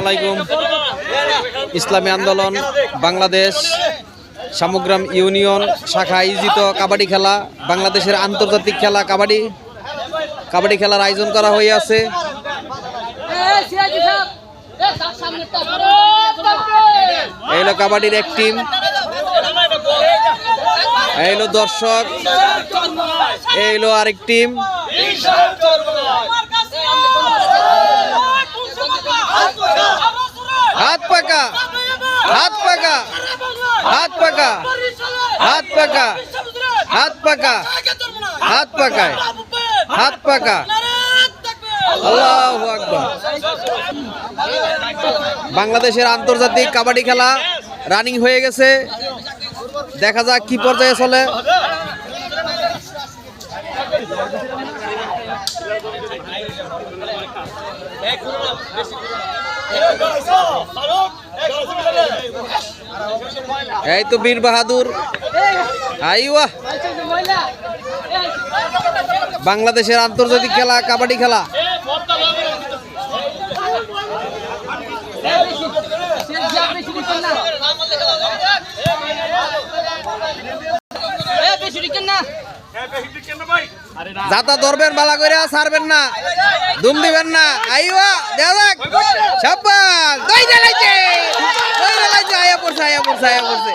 আলাইকুম। ইসলামী আন্দোলন, বাংলাদেশ, সামগ্রাম ইউনিয়ন শাখা আয়োজিত কাবাডি খেলা, বাংলাদেশের আন্তর্জাতিক খেলা কাবাডি। কাবাডি খেলার আয়োজন করা হইয়াছে এই হলো কাবাডির এক টিম। এই দর্শক। এই আরেক টিম হাত পাকা হাত পাকা হাত পাকা। হাত পাকা। হাত পাকা। হাত পাকায় হাত পাকা। বাংলাদেশের আন্তর্জাতিক কাবাডি খেলা রানিং হয়ে গেছে। দেখা যাক কি পর্যায়ে চলে। এই তো বীর বাহাদুর। আইওয়া। বাংলাদেশের আন্তর্জাতিক খেলা, কাবাডি খেলা। যাতা ধরবেন, বালা করে ছাড়বেন না। দুম দিবেন না। আইওয়া যাক। সাব্বাস। পড়ছে পড়ছে।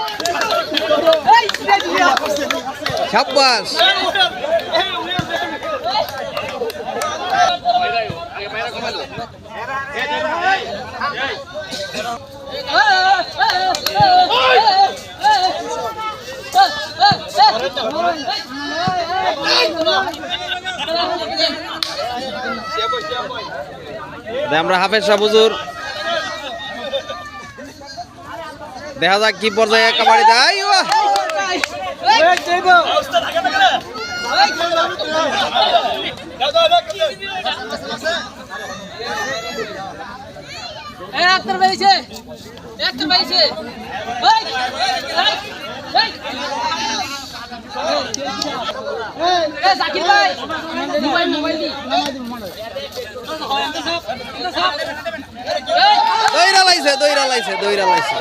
আমরা হাফেজ শাহ দেখা যাক কি পর্যায়ে কাবাডি দেয়। জাকির ভাই। মোবাইল লাইছে দইরা লাইছে দইরা লাইছে।